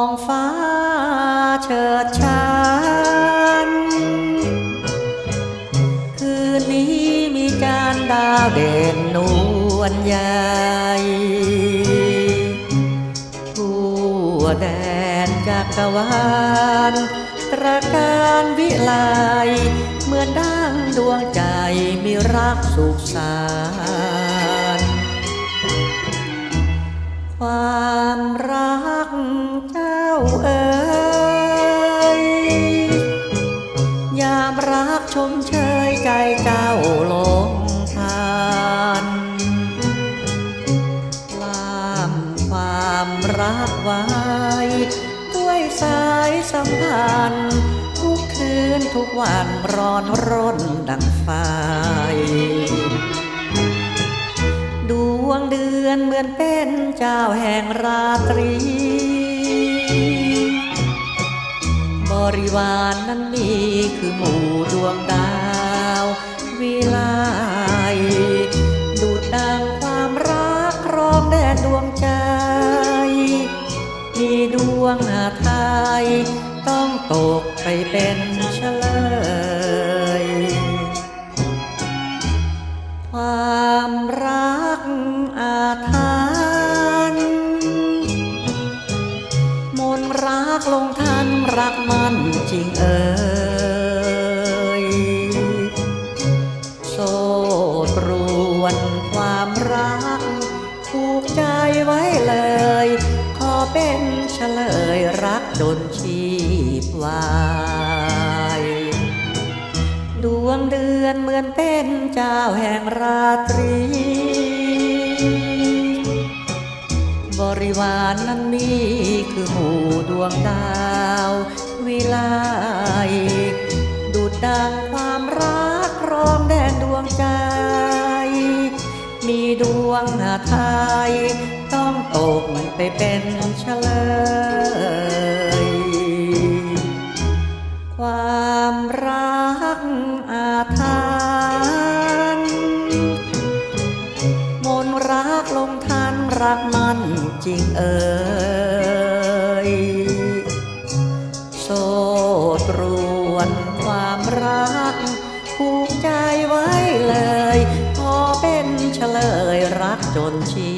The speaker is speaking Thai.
องฟ้าเฉิดฉันคืนนี้มีจานดาวเด่นนวลใหญ่ทั่วแดนจักรวาลตระการวิไลเหมือนดังดวงใจมีรักสุขสา ความรักไว้ ด้วยสายสัมพันธ์ทุกคืนทุกวันร้อนรนดังไฟดวงเดือนเหมือนเป็นเจ้าแห่งราตรี บริวารนนั้นมีคือหมู่ดวงดาว วงหาไทยต้องตกไปเป็นเฉลย ความรักอาถรรพ์มนรักลงทันรักมันจริงเอ่ยโซตรู จนชีพวายดวงเดือนเหมือนเป็นเจ้าแห่งราตรี บริวารนนั้นมีคือหมู่ดวงดาววิไลดูดดังความรักครองแดนดวงใจ มีดวงหาไทยต้องตกไปเป็นเฉลย รักอาทานมนรักลงทานรักมันจริงเอ่ยโสดรวนความรักผูกใจไว้เลย พอเป็นเฉลยรักจนชี